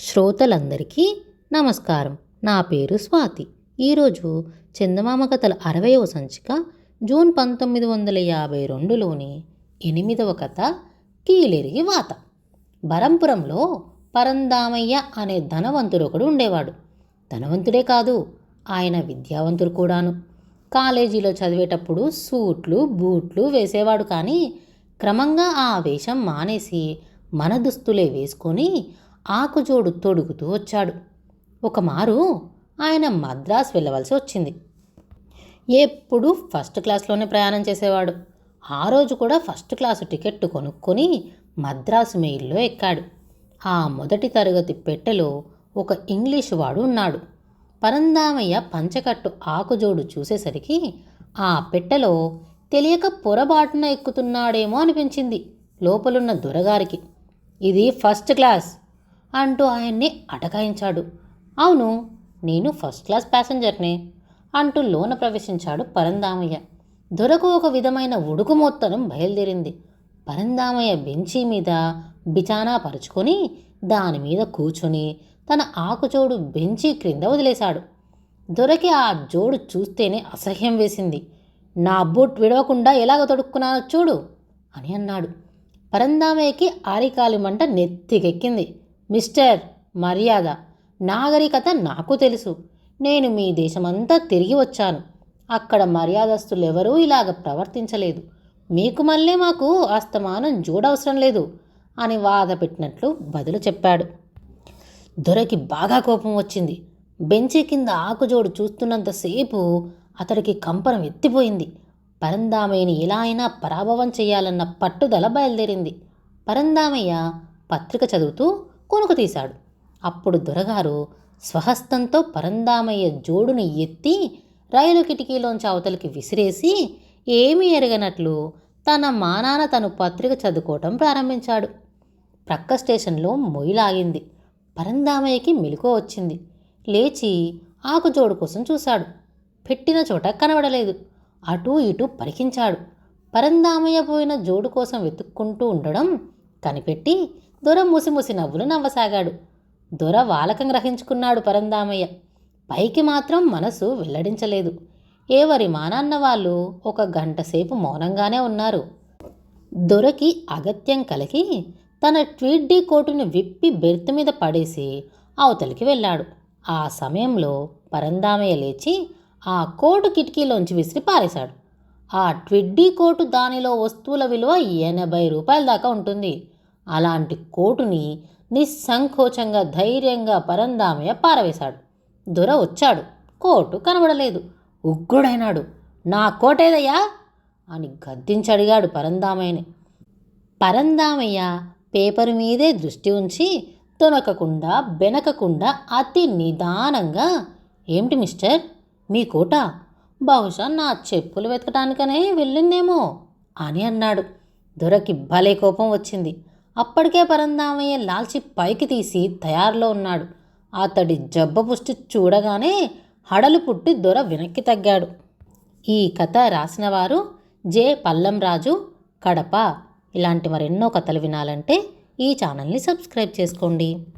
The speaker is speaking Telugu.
శ్రోతలందరికీ నమస్కారం. నా పేరు స్వాతి. ఈరోజు చందమామ కథల అరవయవ సంచిక జూన్ పంతొమ్మిది వందల యాభై రెండులోని ఎనిమిదవ కథ కీలెరిగి వాత. బరంపురంలో పరందామయ్య అనే ధనవంతుడు ఒకడు ఉండేవాడు. ధనవంతుడే కాదు ఆయన విద్యావంతుడు కూడాను. కాలేజీలో చదివేటప్పుడు సూట్లు బూట్లు వేసేవాడు కానీ క్రమంగా ఆ వేషం మానేసి మన దుస్తులే వేసుకొని ఆకుజోడు తొడుగుతూ వచ్చాడు. ఒకమారు ఆయన మద్రాస్ వెళ్ళవలసి వచ్చింది. ఎప్పుడు ఫస్ట్ క్లాస్లోనే ప్రయాణం చేసేవాడు. ఆ రోజు కూడా ఫస్ట్ క్లాసు టికెట్ కొనుక్కొని మద్రాసు మెయిల్లో ఎక్కాడు. ఆ మొదటి తరగతి పెట్టెలో ఒక ఇంగ్లీషు వాడు ఉన్నాడు. పరందామయ్య పంచకట్టు ఆకుజోడు చూసేసరికి ఆ పెట్టెలో తెలియక పొరబాటున ఎక్కుతున్నాడేమో అనిపించింది లోపలున్న దొరగారికి. ఇది ఫస్ట్ క్లాస్. అంటూ ఆయన్ని అటకాయించాడు. అవును నేను ఫస్ట్ క్లాస్ ప్యాసింజర్నే అంటూ లోన ప్రవేశించాడు పరందామయ్య. దొరకు ఒక విధమైన ఉడుకు మొత్తనం బయలుదేరింది. పరందామయ్య బెంచీ మీద బిచానా పరుచుకొని దాని మీద కూర్చొని తన ఆకుచోడు బెంచీ క్రింద వదిలేశాడు. దొరకి ఆ జోడు చూస్తేనే అసహ్యం వేసింది. నా బూట్ విడవకుండా ఎలాగ తొడుక్కున్నానో చూడు అని అన్నాడు. పరందామయ్యకి ఆరికాలి మంట నెత్తికెక్కింది. మిస్టర్ మర్యాద నాగరికత నాకు తెలుసు. నేను మీ దేశమంతా తిరిగి వచ్చాను. అక్కడ మర్యాదస్తులు ఎవరూ ఇలాగ ప్రవర్తించలేదు. మీకు మళ్ళీ మాకు అస్తమానం జోడవసరం లేదు అని వాద పెట్టినట్లు బదులు చెప్పాడు. దొరకి బాగా కోపం వచ్చింది. బెంచి కింద ఆకుజోడు చూస్తున్నంతసేపు అతడికి కంపనం ఎత్తిపోయింది. పరందామయ్యని ఎలా అయినా పరాభవం చేయాలన్న పట్టుదల బయలుదేరింది. పరందామయ్య పత్రిక చదువుతూ కొనుకు తీశాడు. అప్పుడు దొరగారు స్వహస్తంతో పరందామయ్య జోడుని ఎత్తి రైలు కిటికీలోంచి అవతలికి విసిరేసి ఏమీ ఎరగనట్లు తన మానాన తను పత్రిక చదువుకోవటం ప్రారంభించాడు. ప్రక్క స్టేషన్లో మొయిలాగింది పరందామయ్యకి మెలుకో వచ్చింది. లేచి ఆకుజోడు కోసం చూశాడు. పెట్టిన చోట కనబడలేదు. అటూ ఇటూ పరికించాడు. పరందామయ్య పోయిన జోడు కోసం వెతుక్కుంటూ ఉండడం కనిపెట్టి దొర ముసిముసి నవ్వులు నవ్వసాగాడు. దొర వాలకం గ్రహించుకున్నాడు పరందామయ్య. పైకి మాత్రం మనసు వెల్లడించలేదు. ఏవరి మానాన్న వాళ్ళు ఒక గంట సేపు మౌనంగానే ఉన్నారు. దొరకి అగత్యం కలిగి తన ట్వీడ్డీ కోటుని విప్పి బెర్త్ మీద పడేసి అవతలికి వెళ్ళాడు. ఆ సమయంలో పరందామయ్య లేచి ఆ కోటు కిటికీలోంచి విసిరి పారేశాడు. ఆ ట్విడ్డీ కోటు దానిలో వస్తువుల విలువ ఎనభై రూపాయల దాకా ఉంటుంది. అలాంటి కోటుని నిస్సంకోచంగా ధైర్యంగా పరందామయ్య పారవేశాడు. దొర వచ్చాడు. కోటు కనబడలేదు. ఉగ్రుడైనాడు. నా కోటేదయ్యా? అని గద్దించడిగాడు పరందామయ్యని. పరందామయ్య పేపరు మీదే దృష్టి ఉంచి తొనకకుండా బెనకకుండా అతి నిదానంగా ఏమిటి మిస్టర్? మీ కోట? బహుశా నా చెప్పులు వెతకటానికనే వెళ్ళిందేమో? అని అన్నాడు. దొరకి భలే కోపం వచ్చింది. అప్పటికే పరంధామయ్య లాల్చి పైకి తీసి తయారులో ఉన్నాడు. అతడి జబ్బ పుష్టి చూడగానే హడలు పుట్టి దొర వెనక్కి తగ్గాడు. ఈ కథ రాసినవారు జె. పల్లంరాజు కడప. ఇలాంటి మరెన్నో కథలు వినాలంటే ఈ ఛానల్ని సబ్స్క్రైబ్ చేసుకోండి.